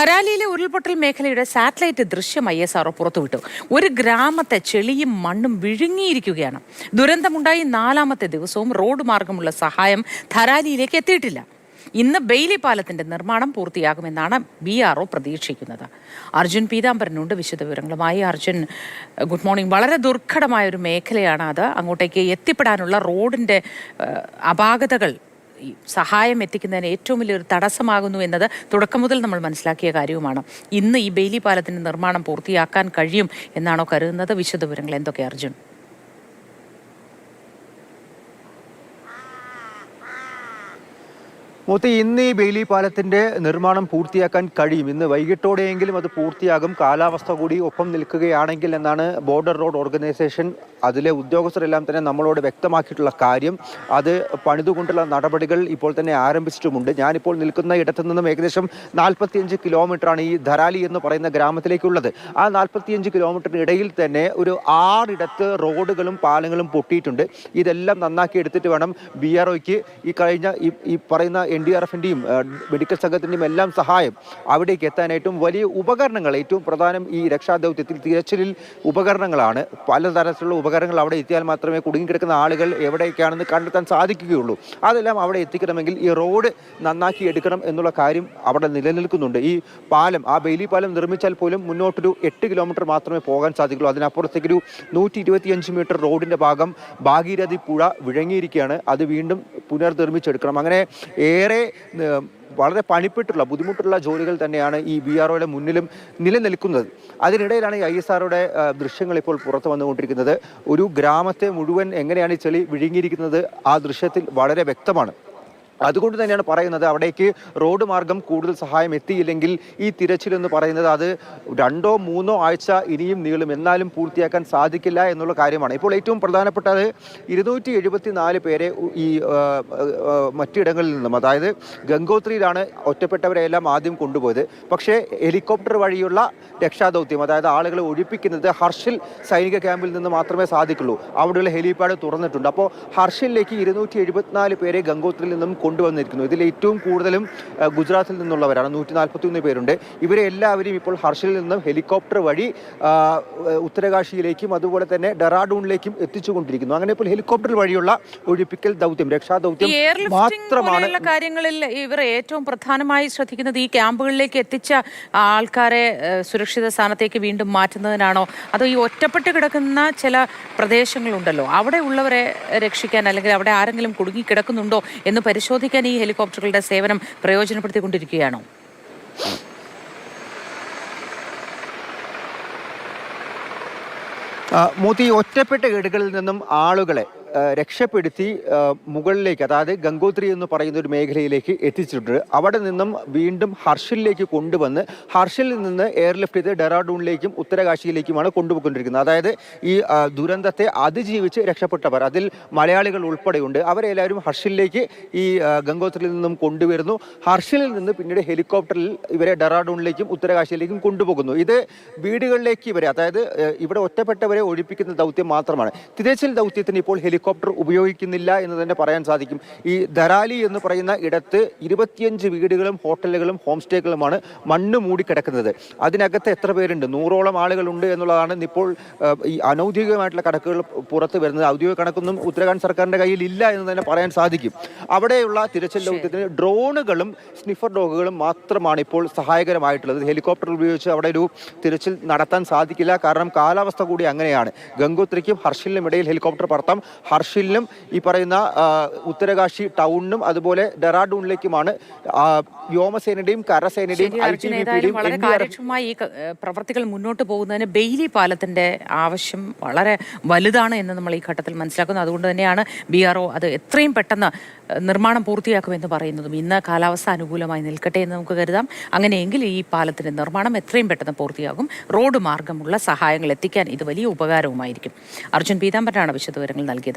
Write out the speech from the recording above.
ധരാലിയിലെ ഉരുൾപൊട്ടൽ മേഖലയുടെ സാറ്റലൈറ്റ് ദൃശ്യം ഐ എസ് ആർ പുറത്തുവിട്ടു. ഒരു ഗ്രാമത്തെ ചെളിയും മണ്ണും വിഴുങ്ങിയിരിക്കുകയാണ്. ദുരന്തമുണ്ടായി നാലാമത്തെ ദിവസവും റോഡ് മാർഗമുള്ള സഹായം ധരാലിയിലേക്ക് എത്തിയിട്ടില്ല. ഇന്ന് ബെയിലി പാലത്തിന്റെ നിർമ്മാണം പൂർത്തിയാകുമെന്നാണ് ബി ആർ ഒ പ്രതീക്ഷിക്കുന്നത്. അർജുൻ പീതാംബരനുണ്ട്. വിശദവിവരങ്ങളുമായി അർജുൻ ഗുഡ് മോർണിംഗ്. വളരെ ദുർഘടമായ ഒരു മേഖലയാണ് അത്. അങ്ങോട്ടേക്ക് എത്തിപ്പെടാനുള്ള റോഡിന്റെ അപാകതകൾ ഈ സഹായം എത്തിക്കുന്നതിന് ഏറ്റവും വലിയൊരു തടസ്സമാകുന്നു എന്നത് തുടക്കം മുതൽ നമ്മൾ മനസ്സിലാക്കിയ കാര്യവുമാണ്. ഇന്ന് ഈ ബെയിലി പാലത്തിന്റെ നിർമ്മാണം പൂർത്തിയാക്കാൻ കഴിയും എന്നാണോ കരുതുന്നത്? വിശദവിവരങ്ങൾ എന്തൊക്കെ അർജുൻ? മൂത്തി ഇന്ന് ഈ ബെയിലി പാലത്തിന്റെ നിർമ്മാണം പൂർത്തിയാക്കാൻ കഴിയും. ഇന്ന് വൈകിട്ടോടെയെങ്കിലും അത് പൂർത്തിയാകും. കാലാവസ്ഥ കൂടി ഒപ്പം നിൽക്കുകയാണെങ്കിൽ എന്നാണ് ബോർഡർ റോഡ് ഓർഗനൈസേഷൻ അതിലെ ഉദ്യോഗസ്ഥരെല്ലാം തന്നെ നമ്മളോട് വ്യക്തമാക്കിയിട്ടുള്ള കാര്യം. അത് പണിതുകൊണ്ടുള്ള നടപടികൾ ഇപ്പോൾ തന്നെ ആരംഭിച്ചിട്ടുമുണ്ട്. ഞാനിപ്പോൾ നിൽക്കുന്ന ഇടത്തു നിന്നും ഏകദേശം നാൽപ്പത്തിയഞ്ച് കിലോമീറ്ററാണ് ഈ ധരാലി എന്ന് പറയുന്ന ഗ്രാമത്തിലേക്കുള്ളത്. ആ നാൽപ്പത്തിയഞ്ച് കിലോമീറ്ററിനിടയിൽ തന്നെ ഒരു ആറിടത്ത് റോഡുകളും പാലങ്ങളും പൊട്ടിയിട്ടുണ്ട്. ഇതെല്ലാം നന്നാക്കി എടുത്തിട്ട് വേണം ബി ഈ കഴിഞ്ഞ ഈ പറയുന്ന എൻ ഡി ആർ എഫിന്റെയും മെഡിക്കൽ സംഘത്തിന്റെയും എല്ലാം സഹായം അവിടേക്ക് എത്താനായിട്ടും വലിയ ഉപകരണങ്ങൾ ഏറ്റവും പ്രധാനം ഈ രക്ഷാദൗത്യത്തിൽ തിരച്ചിലിൽ ഉപകരണങ്ങളാണ്. പലതരത്തിലുള്ള ഉപകരണങ്ങൾ അവിടെ എത്തിയാൽ മാത്രമേ കുടുങ്ങിക്കിടക്കുന്ന ആളുകൾ എവിടേക്കാണെന്ന് കണ്ടെത്താൻ സാധിക്കുകയുള്ളൂ. അതെല്ലാം അവിടെ എത്തിക്കണമെങ്കിൽ ഈ റോഡ് നന്നാക്കി എടുക്കണം എന്നുള്ള കാര്യം അവിടെ നിലനിൽക്കുന്നുണ്ട്. ഈ പാലം ആ ബെയിലി പാലം നിർമ്മിച്ചാൽ പോലും മുന്നോട്ടൊരു എട്ട് കിലോമീറ്റർ മാത്രമേ പോകാൻ സാധിക്കുള്ളൂ. അതിനപ്പുറത്തേക്കൊരു നൂറ്റി ഇരുപത്തിയഞ്ച് മീറ്റർ റോഡിന്റെ ഭാഗം ഭാഗീരഥി പുഴ വിഴങ്ങിയിരിക്കുകയാണ്. അത് വീണ്ടും പുനർനിർമ്മിച്ചെടുക്കണം. അങ്ങനെ ഏറെ വളരെ പണിപ്പെട്ടുള്ള ബുദ്ധിമുട്ടുള്ള ജോലികൾ തന്നെയാണ് ഈ ബി ആർ ഒയുടെ മുന്നിലും നിലനിൽക്കുന്നത്. അതിനിടയിലാണ് ഈ ഐ എസ് ആറുടെ ദൃശ്യങ്ങൾ ഇപ്പോൾ പുറത്തു വന്നുകൊണ്ടിരിക്കുന്നത്. ഒരു ഗ്രാമത്തെ മുഴുവൻ എങ്ങനെയാണ് ചെളി വിഴുങ്ങിയിരിക്കുന്നത്? ആ ദൃശ്യത്തിൽ വളരെ വ്യക്തമാണ്. അതുകൊണ്ട് തന്നെയാണ് പറയുന്നത് അവിടേക്ക് റോഡ് മാർഗം കൂടുതൽ സഹായം എത്തിയില്ലെങ്കിൽ ഈ തിരച്ചിൽ എന്ന് പറയുന്നത് അത് രണ്ടോ മൂന്നോ ആഴ്ച ഇനിയും നീളും. എന്നാലും പൂർത്തിയാക്കാൻ സാധിക്കില്ല എന്നുള്ള കാര്യമാണ്. ഇപ്പോൾ ഏറ്റവും പ്രധാനപ്പെട്ടത് ഇരുന്നൂറ്റി എഴുപത്തി നാല് പേരെ ഈ മറ്റിടങ്ങളിൽ നിന്നും അതായത് ഗംഗോത്രിയിലാണ് ഒറ്റപ്പെട്ടവരെല്ലാം ആദ്യം കൊണ്ടുപോയത്. പക്ഷേ ഹെലികോപ്റ്റർ വഴിയുള്ള രക്ഷാദൗത്യം അതായത് ആളുകളെ ഒഴിപ്പിക്കുന്നത് ഹർഷിൽ സൈനിക ക്യാമ്പിൽ നിന്ന് മാത്രമേ സാധിക്കുള്ളൂ. അവിടെയുള്ള ഹെലിപാഡ് തുറന്നിട്ടുണ്ട്. അപ്പോൾ ഹർഷിലേക്ക് ഇരുന്നൂറ്റി എഴുപത്തിനാല് പേരെ ഗംഗോത്രിയിൽ നിന്നും കൊണ്ടുവന്നിരിക്കുന്നു. ഇതിൽ ഏറ്റവും കൂടുതലും ഗുജറാത്തിൽ നിന്നുള്ളവരാണ്. നൂറ്റി നാൽപ്പത്തി ഒന്ന് പേരുണ്ട്. ഇവരെ എല്ലാവരും ഇപ്പോൾ ഹർഷിൽ നിന്നും ഹെലികോപ്റ്റർ വഴി ഉത്തരകാശിയിലേക്കും അതുപോലെ തന്നെ ഡെറാഡൂണിലേക്കും എത്തിച്ചുകൊണ്ടിരിക്കുന്നു. അങ്ങനെ ഇപ്പോൾ ഹെലികോപ്റ്റർ വഴിയുള്ള ഒഴിപ്പിക്കൽ ദൗത്യം രക്ഷാ രക്ഷാദൗത്യം എയർലിഫ്റ്റിംഗ് മാത്രമാണ്. കാര്യങ്ങളിൽ ഇവർ ഏറ്റവും പ്രധാനമായി ശ്രദ്ധിക്കുന്നത് ഈ ക്യാമ്പുകളിലേക്ക് എത്തിച്ച ആൾക്കാരെ സുരക്ഷിത സ്ഥാനത്തേക്ക് വീണ്ടും മാറ്റുന്നതിനാണോ? അതോ ഈ ഒറ്റപ്പെട്ട് കിടക്കുന്ന ചില പ്രദേശങ്ങളുണ്ടല്ലോ അവിടെ ഉള്ളവരെ രക്ഷിക്കാൻ അല്ലെങ്കിൽ അവിടെ ആരെങ്കിലും കുടുങ്ങി കിടക്കുന്നുണ്ടോ എന്ന് പരിശോധിക്കാൻ ഈ ഹെലികോപ്റ്ററുകളുടെ സേവനം പ്രയോജനപ്പെടുത്തിക്കൊണ്ടിരിക്കുകയാണോ? മോത്തി ഒറ്റപ്പെട്ട വീടുകളിൽ നിന്നും ആളുകളെ രക്ഷപ്പെടുത്തി മുകളിലേക്ക് അതായത് ഗംഗോത്രി എന്ന് പറയുന്ന ഒരു മേഖലയിലേക്ക് എത്തിച്ചിട്ടുണ്ട്. അവിടെ നിന്നും വീണ്ടും ഹർഷിലേക്ക് കൊണ്ടുവന്ന് ഹർഷിൽ നിന്ന് എയർലിഫ്റ്റ് ചെയ്ത് ഡെറാഡൂണിലേക്കും ഉത്തരകാശിയിലേക്കുമാണ് കൊണ്ടുപോയിക്കൊണ്ടിരിക്കുന്നത്. അതായത് ഈ ദുരന്തത്തെ അതിജീവിച്ച് രക്ഷപ്പെട്ടവർ അതിൽ മലയാളികൾ ഉൾപ്പെടെയുണ്ട്. അവരെല്ലാവരും ഹർഷിലേക്ക് ഈ ഗംഗോത്രിയിൽ നിന്നും കൊണ്ടുവരുന്നു. ഹർഷിലിൽ നിന്ന് പിന്നീട് ഹെലികോപ്റ്ററിൽ ഇവരെ ഡെറാഡൂണിലേക്കും ഉത്തരകാശിയിലേക്കും കൊണ്ടുപോകുന്നു. ഇത് വീടുകളിലേക്ക് ഇവരെ അതായത് ഇവിടെ ഒറ്റപ്പെട്ടവരെ ഒഴിപ്പിക്കുന്ന ദൗത്യം മാത്രമാണ്. തിരച്ചിൽ ദൗത്യത്തിന് ഇപ്പോൾ ഹെലികോപ്റ്റർ ഉപയോഗിക്കുന്നില്ല എന്ന് തന്നെ പറയാൻ സാധിക്കും. ഈ ധരാലി എന്ന് പറയുന്ന ഇടത്ത് ഇരുപത്തിയഞ്ച് വീടുകളും ഹോട്ടലുകളും ഹോം സ്റ്റേകളുമാണ് മണ്ണ് മൂടിക്കിടക്കുന്നത് അതിനകത്ത് എത്ര പേരുണ്ട്? നൂറോളം ആളുകളുണ്ട് എന്നുള്ളതാണ് ഇപ്പോൾ ഈ അനൗദ്യോഗികമായിട്ടുള്ള കണക്കുകൾ പുറത്ത് വരുന്നത്. ഔദ്യോഗിക കണക്കൊന്നും ഉത്തരാഖണ്ഡ് സർക്കാരിന്റെ കയ്യിൽ ഇല്ല എന്ന് തന്നെ പറയാൻ സാധിക്കും. അവിടെയുള്ള തിരച്ചിൽ ദൗത്യത്തിന് ഡ്രോണുകളും സ്നിഫർ ഡോഗുകളും മാത്രമാണ് ഇപ്പോൾ സഹായകരമായിട്ടുള്ളത്. ഹെലികോപ്റ്റർ ഉപയോഗിച്ച് അവിടെ ഒരു തിരച്ചിൽ നടത്താൻ സാധിക്കില്ല. കാരണം കാലാവസ്ഥ കൂടി അങ്ങനെയാണ്. ഗംഗോത്രിക്കും ഹർഷിലിനും ഇടയിൽ ഹെലികോപ്റ്റർ പറത്താം. ഹർഷിലിനും ഈ പറയുന്ന ഉത്തരകാശി ടൗണിനും അതുപോലെ ഡെറാഡൂണിലേക്കുമാണ് വ്യോമസേനയുടെയും കരസേനയുടെയും വളരെ കാര്യക്ഷമമായി ഈ പ്രവർത്തികൾ മുന്നോട്ട് പോകുന്നതിന് ബെയിലി പാലത്തിന്റെ ആവശ്യം വളരെ വലുതാണ് എന്ന് നമ്മൾ ഈ ഘട്ടത്തിൽ മനസ്സിലാക്കുന്നു. അതുകൊണ്ട് തന്നെയാണ് ബി ആർ ഒ അത് എത്രയും പെട്ടെന്ന് നിർമ്മാണം പൂർത്തിയാക്കുമെന്ന് പറയുന്നതും ഇന്ന് കാലാവസ്ഥ അനുകൂലമായി നിൽക്കട്ടെ എന്ന് നമുക്ക് കരുതാം. അങ്ങനെയെങ്കിൽ ഈ പാലത്തിന്റെ നിർമ്മാണം എത്രയും പെട്ടെന്ന് പൂർത്തിയാകും. റോഡ് മാർഗമുള്ള സഹായങ്ങൾ എത്തിക്കാൻ ഇത് വലിയ ഉപകാരവുമായിരിക്കും. അർജുൻ പീതാംബരനാണ് വിശദവിവരങ്ങൾ നൽകിയത്.